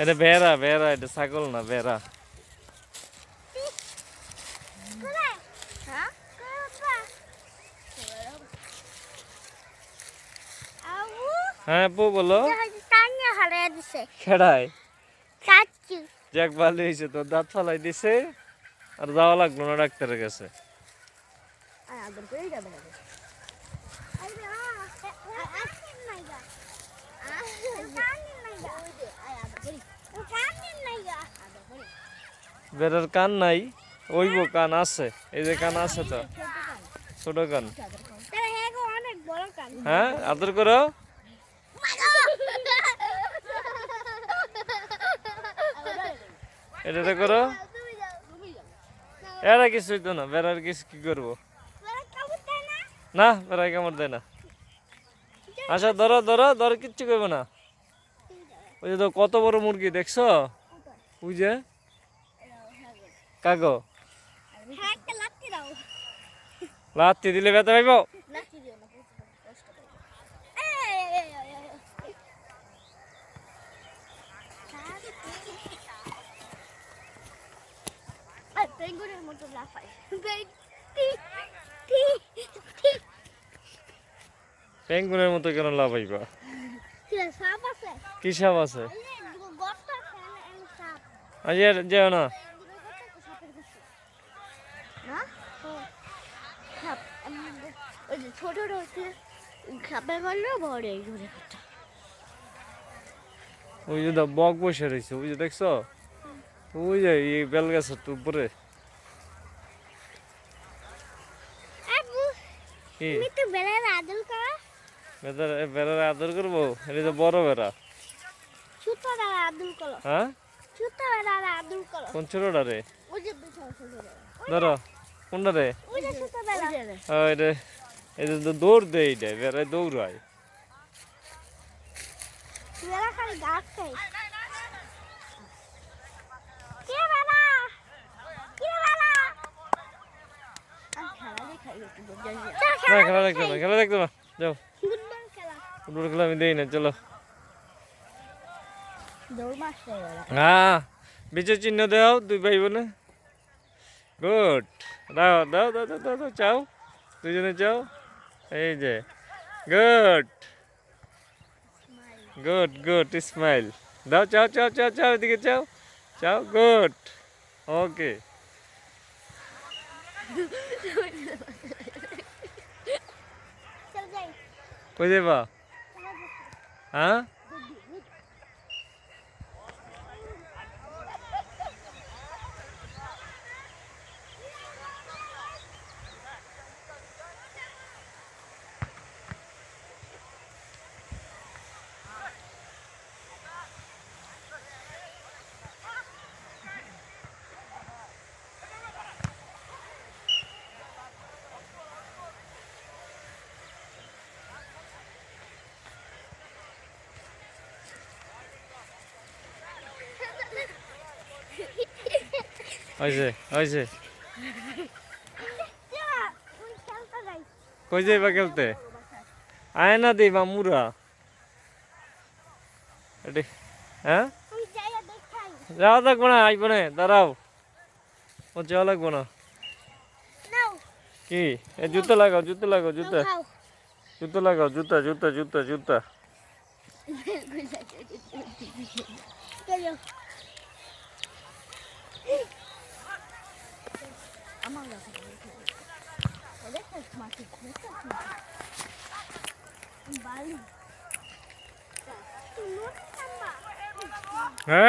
এটা বেড়া বেড়া এটা ছাগল না বেড়া হ্যাঁ বউ বলো খেড়ায় যাক ভালো হয়েছে তোর দাঁত ফালাই দিছে আর যাওয়া লাগল না ডাক্তারের কাছে বেড়ার কান নাই, ওইব কান আছে, এই যে কান আছে তো, ছোট কান। হ্যাঁ আদর করো। এটা করো। এরা কিছুই তো না, বেড়ার কিছু কি করব? না বেড়াই কামড় দেয় না। আচ্ছা ধরো ধরো ধরো, কিচ্ছু করব না। ওই যে কত বড় মুরগি, দেখছ? ওই যে কাগো লাত্তি দিলে ব্যথা পাইব? পেঙ্গুনের মতো কেন লাভাইবা কি সাপ আছে? গর্ত আছে? সাপ আজ আর যেও না। ওই যে ছোট রয়েছে সাপে বড় এই ধরে ওই যে দা বক বসে রয়েছে ওই যে দেখছ? ওই যে এই বেল গাছের তো উপরে। কি? তুমি তো বেলার আদল করা? বেড়ার আদর করব? এটা তো বড় বেড়া। হ্যাঁ? কোন ছোটটা রে? ধরো। কোনটা রে? হ্যাঁ এটা এটা তো দৌড় দেয় এটা বেড়ায় দৌড়ায়। বেলা খালি বেলা খেলা দেখাই না খেলা দেখতো না না। যাও। ফুটবল খেলা আমি দেই না চলো। হ্যাঁ বিজয় চিহ্ন দাও দুই ভাই বোনে। গুড। দাও দাও দাও দাও দাও চাও। দুজনে চাও। এই যে। গুড। গুড গুড স্মাইল দাও চাও চাও চাও চাও এদিকে চাও। চাও গুড। ওকে। কই যাবা হ্যাঁ হয়েছে চল ওই যাই কই যাইবা খেলতে? আয় না মামুরা। এটি হ্যাঁ? যাওয়া লাগবো না আইব না, দাঁড়াও। ও যাওয়া লাগবো না। কি? জুতো লাগাও জুতো লাগাও, জুতো। জুতো লাগাও, জুতা জুতা জুতা জুতা। হ্যাঁ?